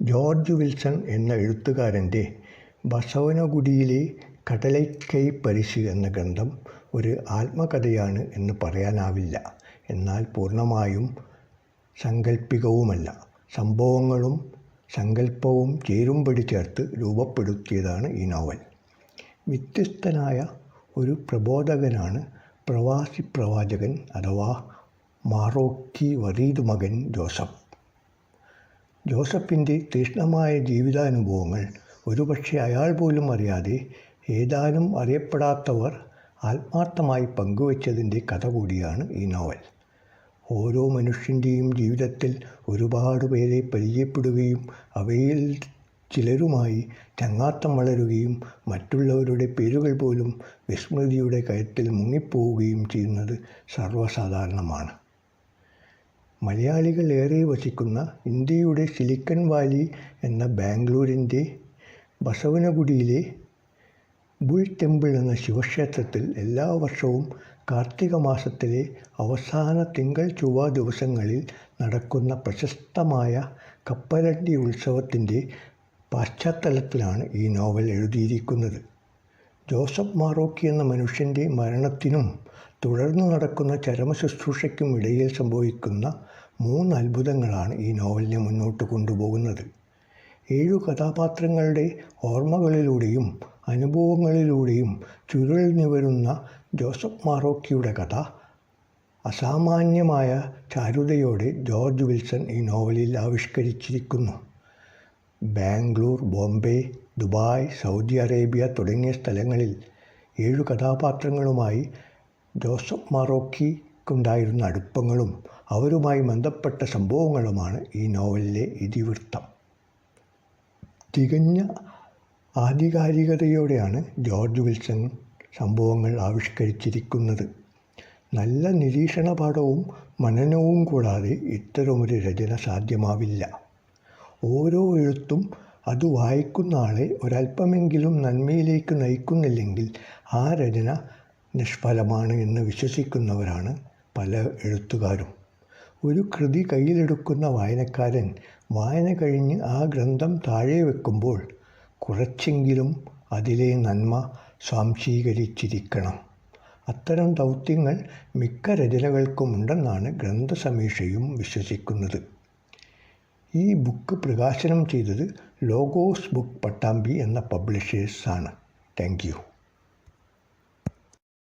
George Wilson എന്ന എഴുത്തുകാരന്റെ ബസവനഗുഡിയിലെ കടലൈക്കൈ പരിശി എന്ന ഗ്രന്ഥം ഒരു ആത്മകഥയാണ് എന്ന് പറയാനാവില്ല. എന്നാൽ പൂർണമായും സങ്കല്പികവുമല്ല സംഭവങ്ങളും സങ്കല്പവും ചേരുംപടി ചേർത്ത് രൂപപ്പെടുത്തിയതാണ് ഈ നോവൽ. വ്യത്യസ്തനായ ഒരു പ്രബോധകനാണ് പ്രവാസി പ്രവാചകൻ അഥവാ മാറോക്കി വറീദ് മകൻ ജോസഫ്. ജോസഫിന്റെ തീഷ്ണമായ ജീവിതാനുഭവങ്ങൾ ഒരുപക്ഷെ അയാൾ പോലും അറിയാതെ ഏതാനും അറിയപ്പെടാത്തവർ ആത്മാർത്ഥമായി പങ്കുവച്ചതിന്റെ കഥ കൂടിയാണ് ഈ നോവൽ. ഓരോ മനുഷ്യന്റെയും ജീവിതത്തിൽ ഒരുപാട് പേരെ പരിചയപ്പെടുകയും അവയിൽ ചിലരുമായി ചങ്ങാത്തം വളരുകയും മറ്റുള്ളവരുടെ പേരുകൾ പോലും വിസ്മൃതിയുടെ കയത്തിൽ മുങ്ങിപ്പോവുകയും ചെയ്യുന്നത് സർവസാധാരണമാണ്. മലയാളികൾ ഏറെ വസിക്കുന്ന ഇന്ത്യയുടെ സിലിക്കൺ വാലി എന്ന ബാംഗ്ലൂരിന്റെ ബസവനഗുഡിയിലെ ബുൾ ടെമ്പിൾ എന്ന ശിവക്ഷേത്രത്തിൽ എല്ലാ വർഷവും കാർത്തിക മാസത്തിലെ അവസാന തിങ്കൾ ചൊവ്വ ദിവസങ്ങളിൽ നടക്കുന്ന പ്രശസ്തമായ കപ്പലണ്ടി ഉത്സവത്തിന്റെ പശ്ചാത്തലത്തിലാണ് ഈ നോവൽ എഴുതിയിരിക്കുന്നത്. ജോസഫ് മാറോക്കി എന്ന മനുഷ്യന്റെ മരണത്തിനും തുടർന്ന് നടക്കുന്ന ചരമശുശ്രൂഷയ്ക്കും ഇടയിൽ സംഭവിക്കുന്ന മൂന്ന് അത്ഭുതങ്ങളാണ് ഈ നോവലിനെ മുന്നോട്ട് കൊണ്ടുപോകുന്നത്. ഏഴു കഥാപാത്രങ്ങളുടെ ഓർമ്മകളിലൂടെയും അനുഭവങ്ങളിലൂടെയും ചുരുളിഞ്ഞു വരുന്ന ജോസഫ് മാറോക്കിയുടെ കഥ അസാമാന്യമായ ചാരുതയോടെ ജോർജ് വിൽസൺ ഈ നോവലിൽ ആവിഷ്കരിച്ചിരിക്കുന്നു. Bangalore Bombay Dubai Saudi Arabia തുടങ്ങിയ സ്ഥലങ്ങളിൽ ഏഴു കഥാപാത്രങ്ങളുമായി ജോസഫ് മാറോക്കിക്കുണ്ടായിരുന്ന അടുപ്പങ്ങളും അവരുമായി ബന്ധപ്പെട്ട സംഭവങ്ങളുമാണ് ഈ നോവലിലെ ഇതിവൃത്തം. തികഞ്ഞ ആധികാരികതയോടെയാണ് ജോർജ് വിൽസൺ സംഭവങ്ങൾ ആവിഷ്കരിച്ചിരിക്കുന്നത്. നല്ല നിരീക്ഷണപാഠവും മനനവും കൂടാതെ ഇത്തരമൊരു രചന സാധ്യമാവില്ല. ഓരോ എഴുത്തും അത് വായിക്കുന്ന ആളെ ഒരല്പമെങ്കിലും നന്മയിലേക്ക് നയിക്കുന്നില്ലെങ്കിൽ ആ രചന നിഷ്ഫലമാണ് എന്ന് വിശ്വസിക്കുന്നവരാണ് പല എഴുത്തുകാരും. ഒരു കൃതി കയ്യിലെടുക്കുന്ന വായനക്കാരൻ വായന കഴിഞ്ഞ് ആ ഗ്രന്ഥം താഴെ വെക്കുമ്പോൾ കുറച്ചെങ്കിലും അതിലെ നന്മ സ്വാംശീകരിച്ചിരിക്കണം. അത്തരം ദൗത്യങ്ങൾ മിക്ക രചനകൾക്കുമുണ്ടെന്നാണ് ഗ്രന്ഥസമീക്ഷയും വിശ്വസിക്കുന്നത്. ഈ ബുക്ക് പ്രകാശനം ചെയ്തത് ലോഗോസ് ബുക്ക് പട്ടാമ്പി എന്ന പബ്ലിഷേഴ്സാണ്. Thank you.